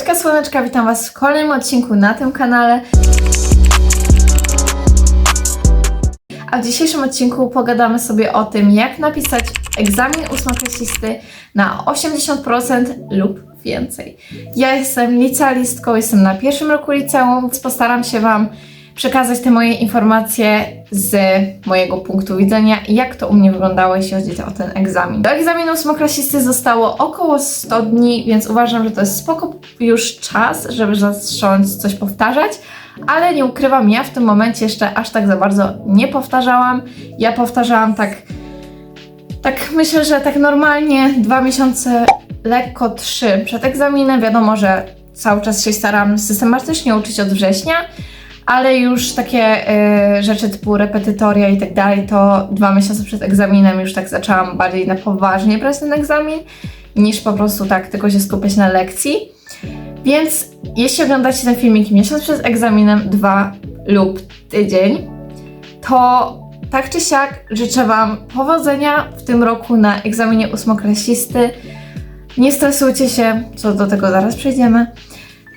Słoneczka, słoneczka, witam Was w kolejnym odcinku na tym kanale. A w dzisiejszym odcinku pogadamy sobie o tym, jak napisać egzamin ósmoklasisty na 80% lub więcej. Ja jestem licealistką, jestem na pierwszym roku liceum, więc postaram się Wam przekazać te moje informacje z mojego punktu widzenia jak to u mnie wyglądało, jeśli chodzi o ten egzamin. Do egzaminu ósmoklasisty zostało około 100 dni, więc uważam, że to jest spoko już czas, żeby zacząć coś powtarzać, ale nie ukrywam, ja w tym momencie jeszcze aż tak za bardzo nie powtarzałam. Ja powtarzałam tak, tak myślę, że tak normalnie dwa miesiące, lekko trzy przed egzaminem. Wiadomo, że cały czas się staram systematycznie uczyć od września, ale już takie y, rzeczy typu repetytoria i tak dalej, to dwa miesiące przed egzaminem już tak zaczęłam bardziej na poważnie brać ten egzamin, niż po prostu tak tylko się skupiać na lekcji. Więc jeśli oglądacie ten filmik miesiąc przed egzaminem, dwa lub tydzień, to tak czy siak życzę Wam powodzenia w tym roku na egzaminie ósmoklasisty. Nie stresujcie się, co do tego zaraz przejdziemy.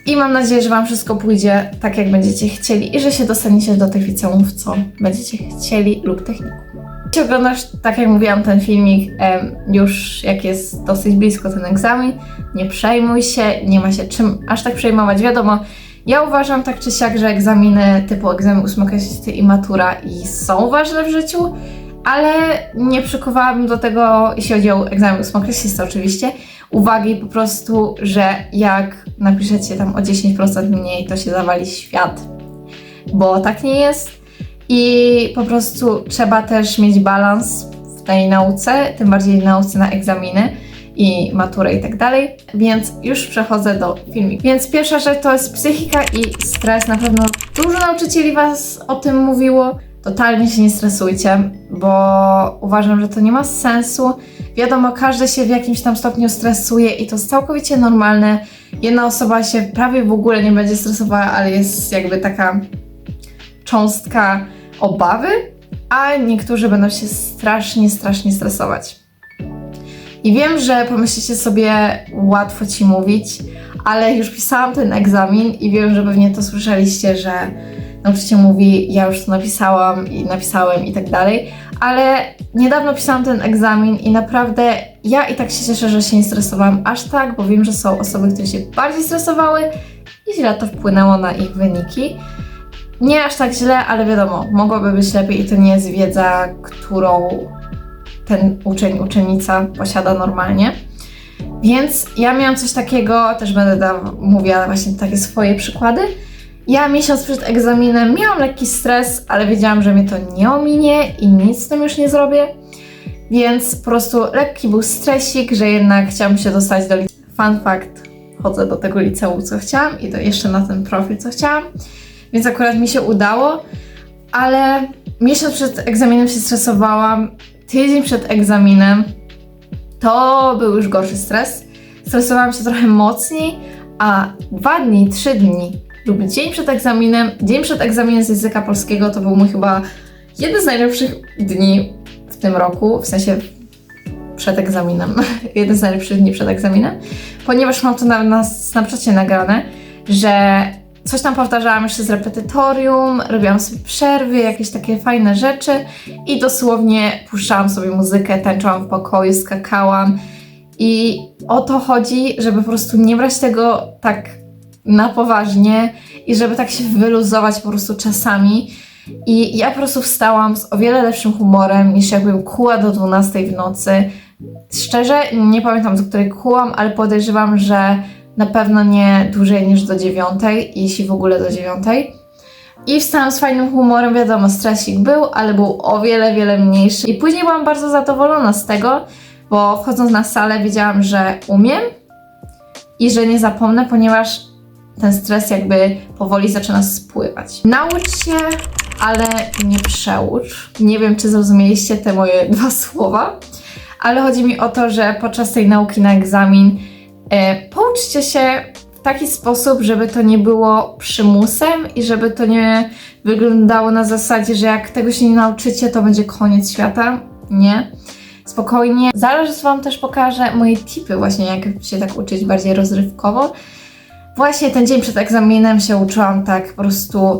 I mam nadzieję, że Wam wszystko pójdzie tak, jak będziecie chcieli i że się dostaniecie do tych liceumów, co będziecie chcieli lub technikum. Jeśli oglądasz, tak jak mówiłam, ten filmik już jak jest dosyć blisko ten egzamin, nie przejmuj się, nie ma się czym aż tak przejmować. Wiadomo, ja uważam tak czy siak, że egzaminy typu egzamin ósmoklasisty i matura i są ważne w życiu, ale nie przykuwałabym do tego, jeśli chodzi o egzamin ósmoklasisty oczywiście, uwagi po prostu, że jak napiszecie tam o 10% mniej, to się zawali świat. Bo tak nie jest i po prostu trzeba też mieć balans w tej nauce, tym bardziej w nauce na egzaminy i maturę i tak dalej, więc już przechodzę do filmiku. Więc pierwsza rzecz to jest psychika i stres. Na pewno dużo nauczycieli Was o tym mówiło. Totalnie się nie stresujcie, bo uważam, że to nie ma sensu. Wiadomo, każdy się w jakimś tam stopniu stresuje i to jest całkowicie normalne. Jedna osoba się prawie w ogóle nie będzie stresowała, ale jest jakby taka cząstka obawy, a niektórzy będą się strasznie, strasznie stresować. I wiem, że pomyślicie sobie, łatwo ci mówić, ale już pisałam ten egzamin i wiem, że pewnie to słyszeliście, że nauczyciel mówi, ja już to napisałam i napisałem i tak dalej, ale niedawno pisałam ten egzamin i naprawdę ja i tak się cieszę, że się nie stresowałam aż tak, bo wiem, że są osoby, które się bardziej stresowały i źle to wpłynęło na ich wyniki. Nie aż tak źle, ale wiadomo, mogłoby być lepiej i to nie jest wiedza, którą ten uczeń, uczennica posiada normalnie. Więc ja miałam coś takiego, też będę mówiła właśnie takie swoje przykłady. Ja miesiąc przed egzaminem miałam lekki stres, ale wiedziałam, że mnie to nie ominie i nic z tym już nie zrobię. Więc po prostu lekki był stresik, że jednak chciałam się dostać do liceum. Fun fact, chodzę do tego liceum, co chciałam i to jeszcze na ten profil, co chciałam. Więc akurat mi się udało, ale miesiąc przed egzaminem się stresowałam, tydzień przed egzaminem to był już gorszy stres. Stresowałam się trochę mocniej, a dwa dni, trzy dni lub dzień przed egzaminem, dzień przed egzaminem z języka polskiego to był mój chyba jeden z najlepszych dni w tym roku, w sensie przed egzaminem, jeden z najlepszych dni przed egzaminem, ponieważ mam to na, na Snapchacie nagrane, że coś tam powtarzałam jeszcze z repetytorium, robiłam sobie przerwy, jakieś takie fajne rzeczy i dosłownie puszczałam sobie muzykę, tańczyłam w pokoju, skakałam. I o to chodzi, żeby po prostu nie brać tego tak na poważnie i żeby tak się wyluzować po prostu czasami. I ja po prostu wstałam z o wiele lepszym humorem niż jakbym kuła do 12 w nocy. Szczerze, nie pamiętam do której kułam, ale podejrzewam, że na pewno nie dłużej niż do 9, jeśli w ogóle do 9. I wstałam z fajnym humorem, wiadomo, stresik był, ale był o wiele, wiele mniejszy. I później byłam bardzo zadowolona z tego, bo wchodząc na salę wiedziałam, że umiem i że nie zapomnę, ponieważ ten stres jakby powoli zaczyna spływać. Naucz się, ale nie przeucz. Nie wiem, czy zrozumieliście te moje dwa słowa, ale chodzi mi o to, że podczas tej nauki na egzamin e, pouczcie się w taki sposób, żeby to nie było przymusem i żeby to nie wyglądało na zasadzie, że jak tego się nie nauczycie, to będzie koniec świata. Nie. Spokojnie. Zaraz Wam też pokażę moje tipy właśnie, jak się tak uczyć bardziej rozrywkowo. Właśnie ten dzień przed egzaminem się uczyłam tak po prostu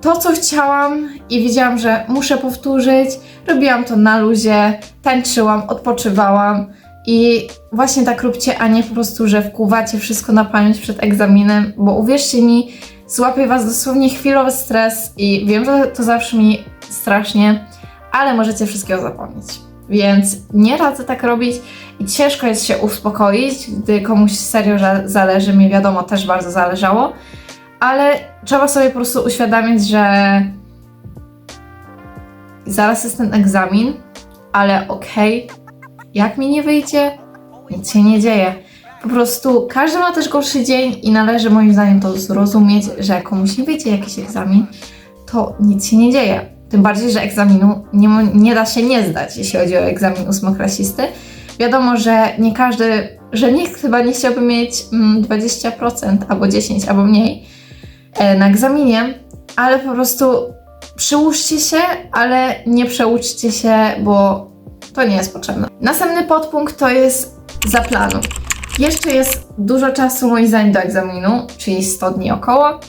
to, co chciałam i wiedziałam, że muszę powtórzyć. Robiłam to na luzie, tańczyłam, odpoczywałam i właśnie tak róbcie, a nie po prostu, że wkuwacie wszystko na pamięć przed egzaminem, bo uwierzcie mi, złapie was dosłownie chwilowy stres i wiem, że to zawsze mi strasznie, ale możecie wszystkiego zapomnieć. Więc nie radzę tak robić i ciężko jest się uspokoić, gdy komuś serio za- zależy, mi wiadomo, też bardzo zależało, ale trzeba sobie po prostu uświadomić, że zaraz jest ten egzamin, ale okej, jak mi nie wyjdzie, nic się nie dzieje. Po prostu każdy ma też gorszy dzień i należy moim zdaniem to zrozumieć, że komuś nie wyjdzie jakiś egzamin, to nic się nie dzieje. Tym bardziej, że egzaminu nie, nie da się nie zdać, jeśli chodzi o egzamin ósmoklasisty. Wiadomo, że nie każdy, że nikt chyba nie chciałby mieć mm, 20% albo 10% albo mniej e, na egzaminie, ale po prostu przyłóżcie się, ale nie przeuczcie się, bo to nie jest potrzebne. Następny podpunkt to jest zaplanuj. Jeszcze jest dużo czasu moim zdaniem do egzaminu, czyli 100 dni około.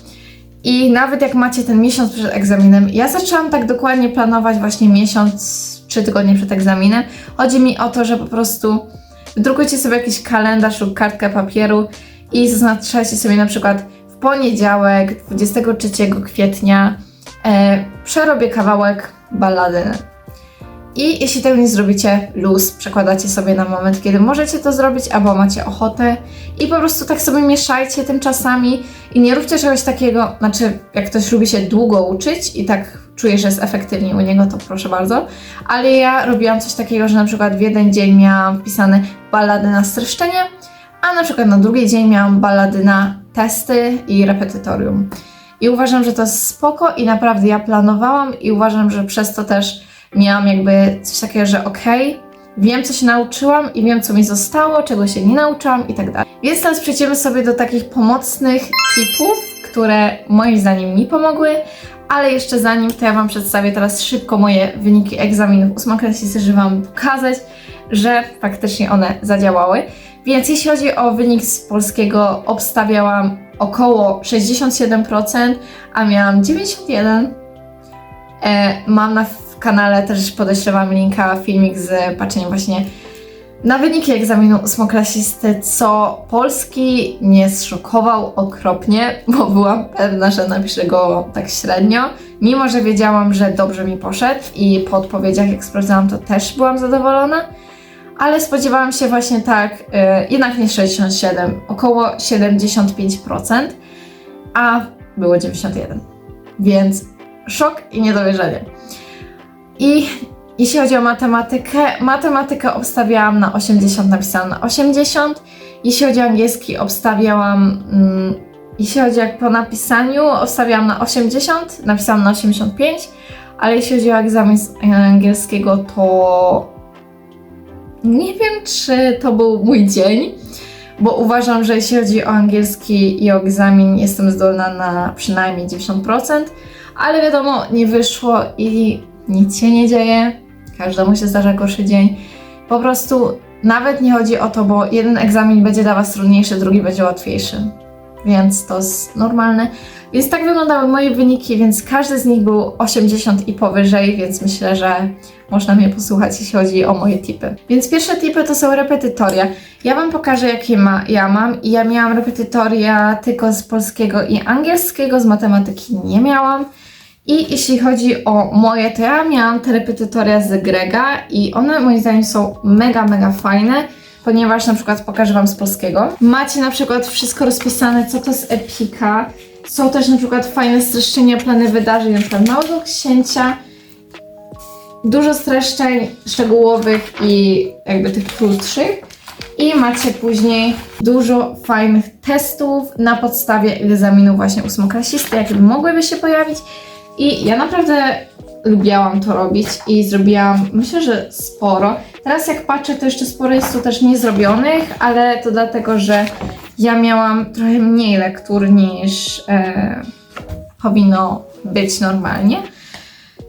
I nawet jak macie ten miesiąc przed egzaminem, ja zaczęłam tak dokładnie planować właśnie miesiąc, trzy tygodnie przed egzaminem. Chodzi mi o to, że po prostu wydrukujcie sobie jakiś kalendarz lub kartkę papieru i zaznaczajcie sobie na przykład w poniedziałek, 23 kwietnia, e, przerobię kawałek balladyny. I jeśli tego nie zrobicie, luz przekładacie sobie na moment, kiedy możecie to zrobić, albo macie ochotę i po prostu tak sobie mieszajcie tym czasami i nie róbcie czegoś takiego, znaczy jak ktoś lubi się długo uczyć i tak czuje, że jest efektywnie u niego, to proszę bardzo, ale ja robiłam coś takiego, że na przykład w jeden dzień miałam wpisane ballady na streszczenie, a na przykład na drugi dzień miałam ballady na testy i repetytorium. I uważam, że to jest spoko i naprawdę ja planowałam i uważam, że przez to też miałam jakby coś takiego, że okej, wiem co się nauczyłam i wiem co mi zostało, czego się nie nauczyłam i tak dalej. Więc teraz przejdziemy sobie do takich pomocnych tipów, które moim zdaniem mi pomogły, ale jeszcze zanim to ja Wam przedstawię teraz szybko moje wyniki egzaminów ósmoklasisty, żeby Wam pokazać, że faktycznie one zadziałały. Więc jeśli chodzi o wynik z polskiego, obstawiałam około 67%, a miałam 91%. E, mam na kanale też podeślę Wam linka, filmik z patrzeniem właśnie na wyniki egzaminu ósmoklasisty, co Polski mnie zszokował okropnie, bo byłam pewna, że napiszę go tak średnio, mimo że wiedziałam, że dobrze mi poszedł i po odpowiedziach, jak sprawdzałam, to też byłam zadowolona, ale spodziewałam się właśnie tak, y, jednak nie 67, około 75%, a było 91, więc szok i niedowierzenie. I jeśli chodzi o matematykę, matematykę obstawiałam na 80, napisałam na 80. Jeśli chodzi o angielski, obstawiałam, mm, jeśli chodzi jak po napisaniu, obstawiałam na 80, napisałam na 85, ale jeśli chodzi o egzamin z angielskiego, to nie wiem, czy to był mój dzień, bo uważam, że jeśli chodzi o angielski i o egzamin, jestem zdolna na przynajmniej 90%, ale wiadomo, nie wyszło i nic się nie dzieje, każdemu się zdarza gorszy dzień. Po prostu nawet nie chodzi o to, bo jeden egzamin będzie dla Was trudniejszy, drugi będzie łatwiejszy. Więc to jest normalne. Więc tak wyglądały moje wyniki, więc każdy z nich był 80 i powyżej, więc myślę, że można mnie posłuchać, jeśli chodzi o moje tipy. Więc pierwsze tipy to są repetytoria. Ja Wam pokażę, jakie ma, ja mam. I ja miałam repetytoria tylko z polskiego i angielskiego, z matematyki nie miałam. I jeśli chodzi o moje, to ja miałam te repetytoria z Grega i one moim zdaniem są mega, mega fajne, ponieważ na przykład pokażę Wam z polskiego. Macie na przykład wszystko rozpisane, co to jest epika. Są też na przykład fajne streszczenia, plany wydarzeń, na przykład Małego Księcia. Dużo streszczeń szczegółowych i jakby tych krótszych. I macie później dużo fajnych testów na podstawie egzaminu właśnie ósmoklasisty, jakie mogłyby się pojawić. I ja naprawdę lubiałam to robić i zrobiłam, myślę, że sporo. Teraz jak patrzę, to jeszcze sporo jest tu też niezrobionych, ale to dlatego, że ja miałam trochę mniej lektur niż e, powinno być normalnie.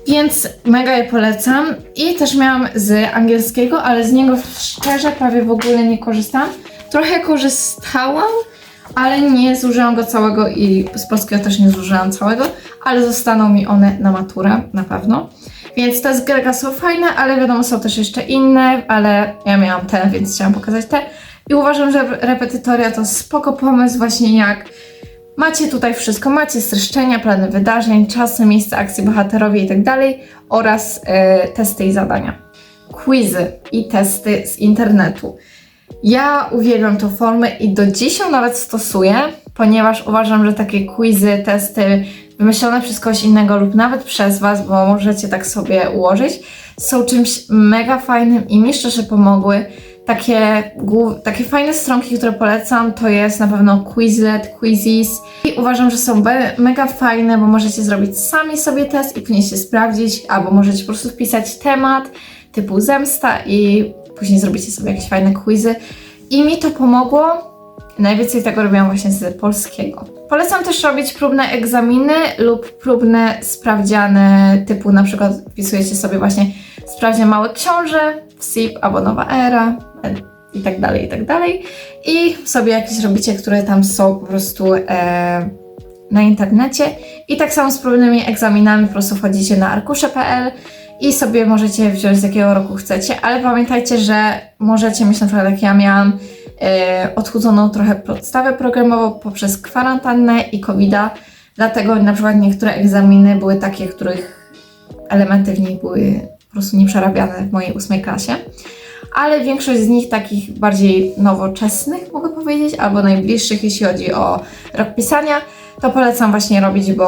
Więc mega je polecam. I też miałam z angielskiego, ale z niego szczerze prawie w ogóle nie korzystam. Trochę korzystałam, ale nie zużyłam go całego i z polskiego też nie zużyłam całego, ale zostaną mi one na maturę na pewno. Więc te z Grega są fajne, ale wiadomo są też jeszcze inne, ale ja miałam te, więc chciałam pokazać te. I uważam, że repetytoria to spoko pomysł właśnie jak macie tutaj wszystko, macie streszczenia, plany wydarzeń, czasy, miejsca akcji, bohaterowie i tak oraz e, testy i zadania. Quizy i testy z internetu. Ja uwielbiam tą formę i do dziś ją nawet stosuję, ponieważ uważam, że takie quizy, testy wymyślone przez kogoś innego lub nawet przez Was, bo możecie tak sobie ułożyć, są czymś mega fajnym i mi szczerze pomogły. Takie, takie fajne stronki, które polecam, to jest na pewno Quizlet, Quizzes i uważam, że są mega fajne, bo możecie zrobić sami sobie test i później się sprawdzić, albo możecie po prostu wpisać temat typu zemsta i później zrobicie sobie jakieś fajne quizy. I mi to pomogło. Najwięcej tego robiłam właśnie z polskiego. Polecam też robić próbne egzaminy lub próbne sprawdziane typu na przykład wpisujecie sobie właśnie sprawdzian Małe Książę, SIP albo Nowa Era i tak dalej, i tak dalej. I sobie jakieś robicie, które tam są po prostu e, na internecie. I tak samo z próbnymi egzaminami po prostu wchodzicie na arkusze.pl i sobie możecie wziąć z jakiego roku chcecie, ale pamiętajcie, że możecie mieć na przykład jak ja miałam e, odchudzoną trochę podstawę programową poprzez kwarantannę i covid dlatego na przykład niektóre egzaminy były takie, których elementy w nich były po prostu nieprzerabiane w mojej ósmej klasie. Ale większość z nich takich bardziej nowoczesnych, mogę powiedzieć, albo najbliższych, jeśli chodzi o rok pisania, to polecam właśnie robić, bo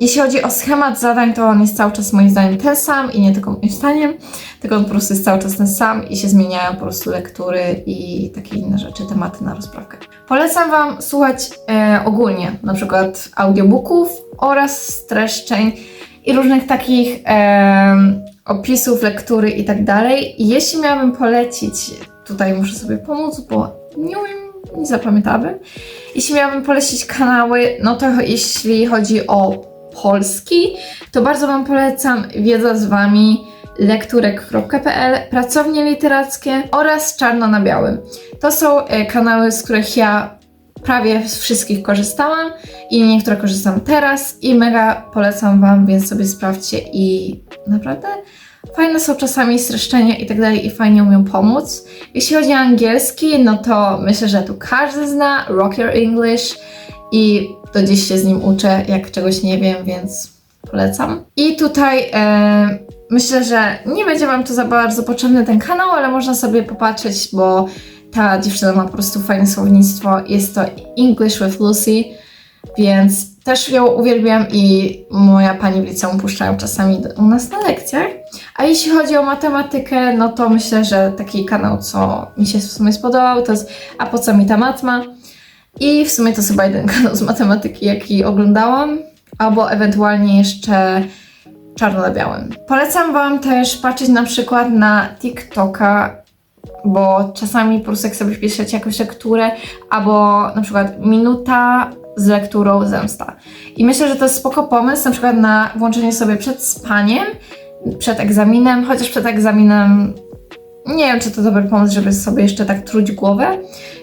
jeśli chodzi o schemat zadań, to on jest cały czas moim zdaniem ten sam i nie tylko moim zdaniem, tylko on po prostu jest cały czas ten sam i się zmieniają po prostu lektury i takie inne rzeczy, tematy na rozprawkę. Polecam Wam słuchać e, ogólnie, na przykład audiobooków oraz streszczeń i różnych takich em, opisów lektury i tak dalej. Jeśli miałabym polecić, tutaj muszę sobie pomóc, bo nie umiem, nie zapamiętałabym. Jeśli miałabym polecić kanały, no to jeśli chodzi o polski, to bardzo Wam polecam Wiedza z Wami, lekturek.pl, pracownie literackie oraz Czarno na Białym. To są e, kanały, z których ja prawie z wszystkich korzystałam i niektóre korzystam teraz i mega polecam Wam, więc sobie sprawdźcie i naprawdę fajne są czasami streszczenia i tak dalej i fajnie umią pomóc. Jeśli chodzi o angielski, no to myślę, że tu każdy zna Rock Your English i do dziś się z nim uczę, jak czegoś nie wiem, więc polecam. I tutaj e, myślę, że nie będzie Wam to za bardzo potrzebny ten kanał, ale można sobie popatrzeć, bo ta dziewczyna ma po prostu fajne słownictwo. Jest to English with Lucy, więc też ją uwielbiam i moja pani w liceum puszczają czasami do, u nas na lekcjach. A jeśli chodzi o matematykę, no to myślę, że taki kanał, co mi się w sumie spodobał, to jest A po co mi ta matma? I w sumie to chyba jeden kanał z matematyki, jaki oglądałam, albo ewentualnie jeszcze czarno na białym. Polecam Wam też patrzeć na przykład na TikToka, bo czasami po prostu jak sobie wpiszecie jakąś lekturę, albo na przykład minuta z lekturą zemsta. I myślę, że to jest spoko pomysł, na przykład na włączenie sobie przed spaniem, przed egzaminem, chociaż przed egzaminem nie wiem, czy to dobry pomysł, żeby sobie jeszcze tak truć głowę,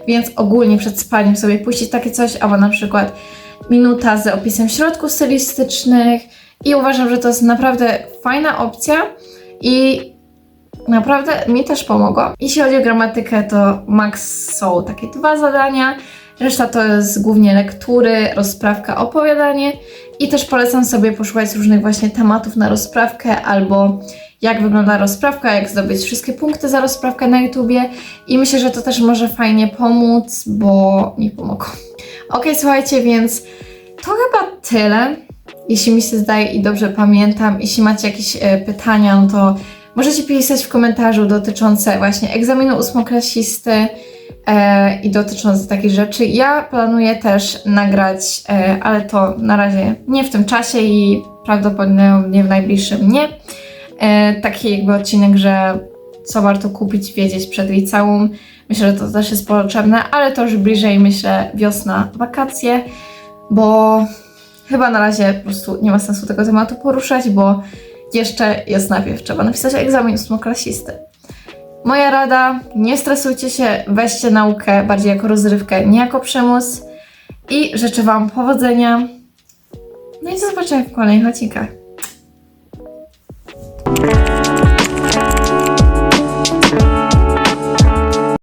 więc ogólnie przed spaniem sobie puścić takie coś, albo na przykład minuta z opisem środków stylistycznych. I uważam, że to jest naprawdę fajna opcja i naprawdę mi też pomogło. Jeśli chodzi o gramatykę, to max są takie dwa zadania, reszta to jest głównie lektury, rozprawka, opowiadanie. I też polecam sobie poszukać różnych właśnie tematów na rozprawkę albo jak wygląda rozprawka, jak zdobyć wszystkie punkty za rozprawkę na YouTubie i myślę, że to też może fajnie pomóc, bo mi pomogło. Ok, słuchajcie, więc to chyba tyle, jeśli mi się zdaje i dobrze pamiętam. Jeśli macie jakieś e, pytania, no to możecie pisać w komentarzu dotyczące właśnie egzaminu ósmoklasisty e, i dotyczące takich rzeczy. Ja planuję też nagrać, e, ale to na razie nie w tym czasie i prawdopodobnie w najbliższym nie taki jakby odcinek, że co warto kupić, wiedzieć przed liceum. Myślę, że to też jest potrzebne, ale to już bliżej, myślę, wiosna, wakacje, bo chyba na razie po prostu nie ma sensu tego tematu poruszać, bo jeszcze jest najpierw trzeba napisać egzamin ósmoklasisty. Moja rada, nie stresujcie się, weźcie naukę bardziej jako rozrywkę, nie jako przymus. I życzę Wam powodzenia. No i do zobaczenia w kolejnych odcinkach.